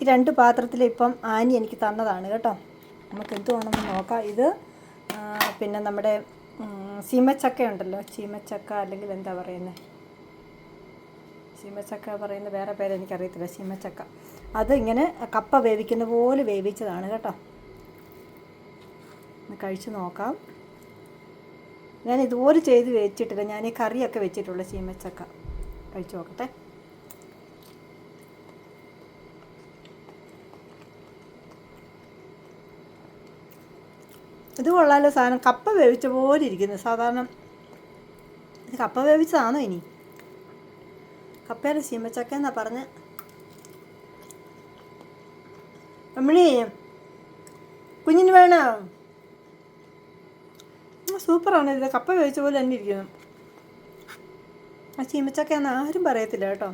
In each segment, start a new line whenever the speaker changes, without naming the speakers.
ഈ രണ്ട് പാത്രത്തിൽ ഇപ്പം ആനി എനിക്ക് തന്നതാണ് കേട്ടോ. നമുക്ക് എന്ത് വേണമെന്ന് നോക്കാം. ഇത് പിന്നെ നമ്മുടെ ചീമച്ചക്ക ഉണ്ടല്ലോ. ചീമച്ചക്ക അല്ലെങ്കിൽ എന്താ പറയുന്നത് ചീമച്ചക്ക പറയുന്ന വേറെ പേര് എനിക്കറിയത്തില്ല. ചീമച്ചക്ക. അത് ഇങ്ങനെ കപ്പ വേവിക്കുന്ന പോലെ വേവിച്ചതാണ് കേട്ടോ. ഒന്ന് കഴിച്ച് നോക്കാം. ഞാൻ ഇതുപോലെ ചെയ്ത് വെച്ചിട്ടില്ല. ഞാൻ ഈ കറിയൊക്കെ വെച്ചിട്ടുള്ള ചീമച്ചക്ക. കഴിച്ചു നോക്കട്ടെ. ഇത് കൊള്ളാലോ സാധനം. കപ്പ വേവിച്ച പോലെ ഇരിക്കുന്നു. സാധാരണ ഇത് കപ്പ വേവിച്ചതാണോ ഇനി? കപ്പയുടെ ചീമച്ചക്ക എന്നാ പറഞ്ഞ്? അമ്മണി കുഞ്ഞിന് വേണോ? സൂപ്പറാണ് ഇത്. കപ്പ വേവിച്ച പോലെ തന്നെ ഇരിക്കുന്നു. ആ ചീമച്ചക്ക എന്ന് ആരും പറയത്തില്ല കേട്ടോ.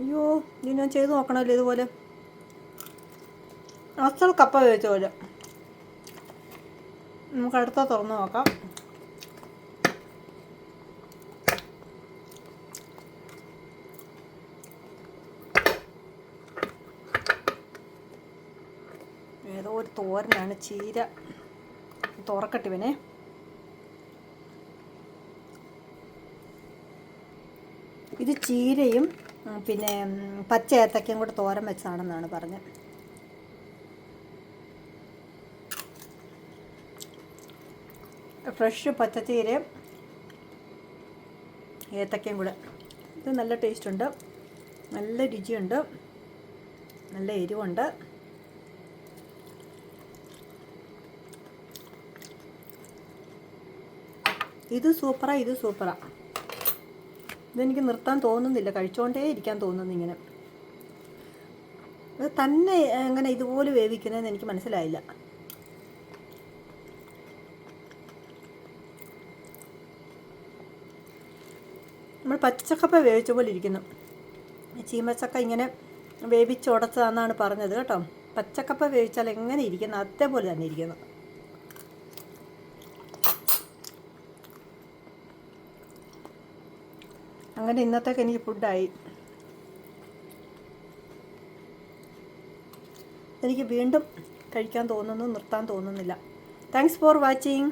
അയ്യോ ഇത് ഞാൻ ചെയ്ത് നോക്കണമല്ലോ ഇതുപോലെ. അസൽ കപ്പ വേവിച്ച പോലെ. നമുക്ക് അടുത്ത തുറന്ന് നോക്കാം. ഏതോ ഒരു തോരനാണ് ചീര. തുറക്കട്ടിവനെ. ഇത് ചീരയും പിന്നെ പച്ച ഏത്തക്കയും കൂടെ തോരൻ വെച്ചാണെന്നാണ് പറഞ്ഞത്. ഫ്രഷ് പച്ചച്ചീരയും ഏത്തക്കയും കൂടെ. ഇത് നല്ല ടേസ്റ്റ് ഉണ്ട്. നല്ല രുചിയുണ്ട്. നല്ല എരിവുണ്ട്. ഇത് സൂപ്പറാ ഇത് സൂപ്പറാ. ഇതെനിക്ക് നിർത്താൻ തോന്നുന്നില്ല. കഴിച്ചുകൊണ്ടേ ഇരിക്കാൻ തോന്നുന്നു ഇങ്ങനെ. ഇത് തന്നെ എങ്ങനെ ഇതുപോലെ വേവിക്കുന്നതെന്ന് എനിക്ക് മനസ്സിലായില്ല. നമ്മൾ പച്ചക്കപ്പ വേവിച്ച പോലെ ഇരിക്കുന്നു. ചീമച്ചക്ക ഇങ്ങനെ വേവിച്ചുടച്ചതാണെന്നാണ് പറഞ്ഞത് കേട്ടോ. പച്ചക്കപ്പ വേവിച്ചാൽ എങ്ങനെ ഇരിക്കുന്നു? അതേപോലെ തന്നെ ഇരിക്കുന്നു. അങ്ങനെ ഇന്നത്തേക്ക് എനിക്ക് ഫുഡായി. എനിക്ക് വീണ്ടും കഴിക്കാൻ തോന്നുന്നു നിർത്താൻ തോന്നുന്നില്ല. Thanks for watching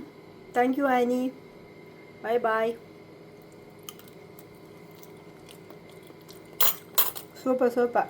thank you Annie bye bye 说吧说吧。